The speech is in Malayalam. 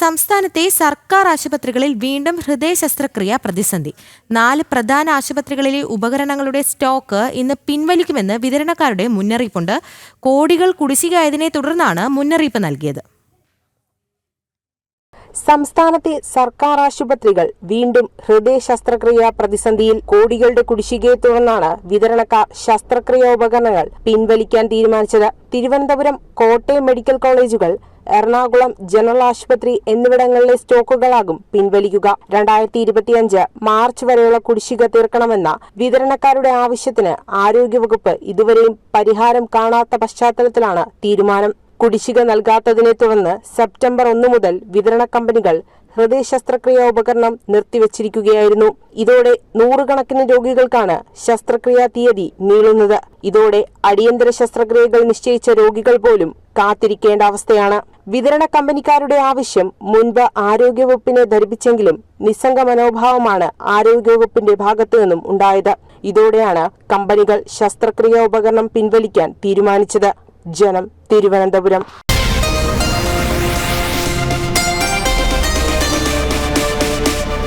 സംസ്ഥാനത്തെ സർക്കാർ ആശുപത്രികളിൽ വീണ്ടും ഹൃദയ ശസ്ത്രക്രിയ പ്രതിസന്ധി. നാല് പ്രധാന ആശുപത്രികളിലെ ഉപകരണങ്ങളുടെ സ്റ്റോക്ക് ഇന്ന് പിൻവലിക്കുമെന്ന് വിതരണക്കാരുടെ മുന്നറിയിപ്പുണ്ട്. കോടികൾ കുടിശ്ശികയായതിനെ തുടർന്നാണ് മുന്നറിയിപ്പ് നൽകിയത്. സംസ്ഥാനത്തെ സർക്കാർ ആശുപത്രികൾ വീണ്ടും ഹൃദയ ശസ്ത്രക്രിയ പ്രതിസന്ധിയിൽ കോടികളുടെ കുടിശ്ശികയെ തുടർന്നാണ് വിതരണക്കാർ ശസ്ത്രക്രിയ ഉപകരണങ്ങൾ പിൻവലിക്കാൻ തീരുമാനിച്ചത്. തിരുവനന്തപുരം കോട്ടയം മെഡിക്കൽ കോളേജുകൾ എറണാകുളം ജനറൽ ആശുപത്രി എന്നിവിടങ്ങളിലെ സ്റ്റോക്കുകളാകും പിൻവലിക്കുക. രണ്ടായിരത്തി ഇരുപത്തിയഞ്ച് മാർച്ച് വരെയുള്ള കുടിശ്ശിക തീർക്കണമെന്ന വിതരണക്കാരുടെ ആവശ്യത്തിന് ആരോഗ്യവകുപ്പ് ഇതുവരെയും പരിഹാരം കാണാത്ത പശ്ചാത്തലത്തിലാണ് തീരുമാനം. കുടിശ്ശിക നൽകാത്തതിനെ തുടർന്ന് സെപ്റ്റംബർ ഒന്നു മുതൽ വിതരണ കമ്പനികൾ ഹൃദയ ശസ്ത്രക്രിയാ ഉപകരണം നിർത്തിവച്ചിരിക്കുകയായിരുന്നു. ഇതോടെ നൂറുകണക്കിന് രോഗികൾക്കാണ് ശസ്ത്രക്രിയാ തീയതി നീളുന്നത്. ഇതോടെ അടിയന്തര ശസ്ത്രക്രിയകൾ നിശ്ചയിച്ച രോഗികൾ പോലും കാത്തിരിക്കേണ്ട അവസ്ഥയാണ്. വിതരണ കമ്പനിക്കാരുടെ ആവശ്യം മുൻപ് ആരോഗ്യവകുപ്പിനെ ധരിപ്പിച്ചെങ്കിലും നിസ്സംഗ മനോഭാവമാണ് ആരോഗ്യവകുപ്പിന്റെ ഭാഗത്തു നിന്നും ഉണ്ടായത്. ഇതോടെയാണ് കമ്പനികൾ ശസ്ത്രക്രിയ ഉപകരണം പിൻവലിക്കാൻ തീരുമാനിച്ചത്. ജനം തിരുവനന്തപുരം.